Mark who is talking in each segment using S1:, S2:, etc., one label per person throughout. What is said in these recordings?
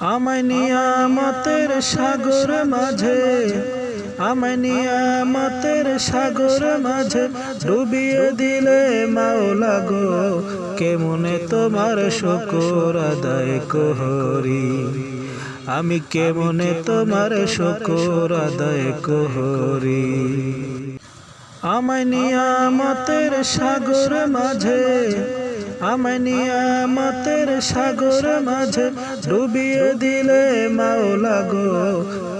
S1: আমায় নিয়ামতের সাগর মাঝে, আমায় নিয়ামতের সাগর মাঝে ডুবিয়ে দিলে মাওলা গো, কেমনে তোমার শকর আদায় করি? আমি কেমনে তোমার শকর আদায় করি? আমায় নিয়ামতের সাগর মাঝে আমায় নিয়ামতের সাগর মাঝে ডুবিয়ে দিলে মাওলা গো,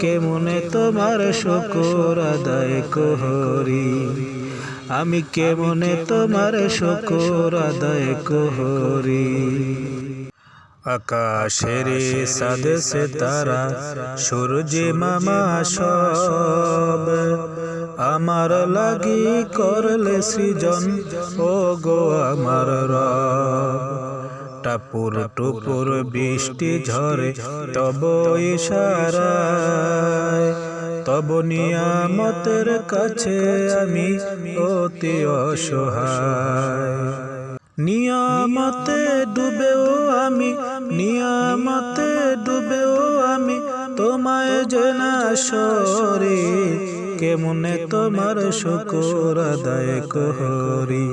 S1: কেমনে তোমার শকর আদায় কোহরি আমি কেমনে তোমার শকর আদায় করি? আকাশের সাদে তারা সূর্য মামা সব। আমার লাগি করলে সৃজন ও গো আমার টাপুর টুপুর বৃষ্টি ঝরে তব ইশারায়। তব নিয়ামতের কাছে আমি অতি অসহায়। নিয়ামতে ডুবেও আমি নিয়ামতে ডুবেও আমি তোমায় জেনা সরে, কেমনে তোমার শুকর আদায় করি?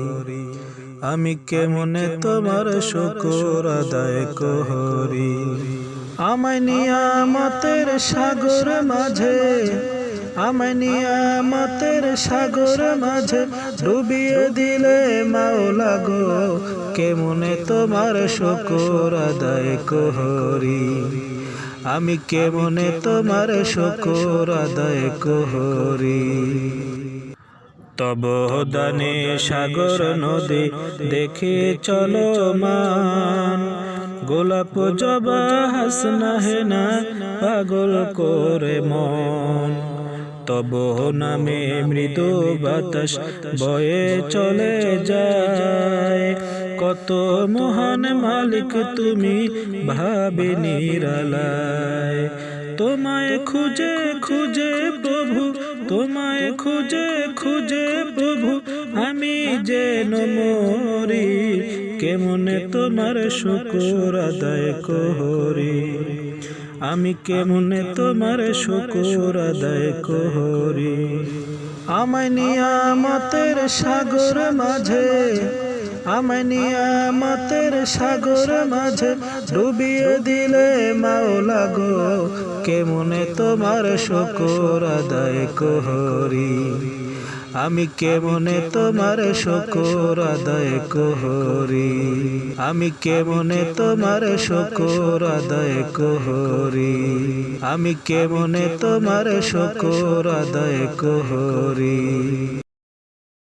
S1: আমি কেমনে তোমার শুকর আদায় করি? আমায় নিয়ামতের সাগর মাঝে আমায় নিয়ামতের সাগর মাঝে ডুবিয়ে দিলে মাওলা গো, কেমনে তোমার শকর আদায় করি? আমি কেমনে তোমার শকর আদায় করি? তব দানে সাগর নদী দেখে চলো মান। গোলাপ জবা হাসনা হেনা পাগল করে মন। তব নামে মৃদু বাতাস বয়ে চলে যায়। কত মহান মালিক তুমি ভাবে নিরালায়। তোমায় খুঁজে খুঁজে প্রভু, তোমায় খুঁজে খুঁজে প্রভু, আমি যেন মরি, কেমনে তোমার শুকুর আদায় করি। আমি কেমনে তোমার শুকুর আদায় করি? আমায় নিয়ামতের সাগর মাঝে, আমায় নিয়ামতের সাগর মাঝে ডুবিয়ে দিলে মাওলা গো, কেমনে তোমার শুকুর আদায় করি? আমি কেমনে তোমার শকর আদায় কোহরি আমি কেমনে তোমার শকর আদায় কোহরি আমি কেমনে তোমার শকর আদায় করি?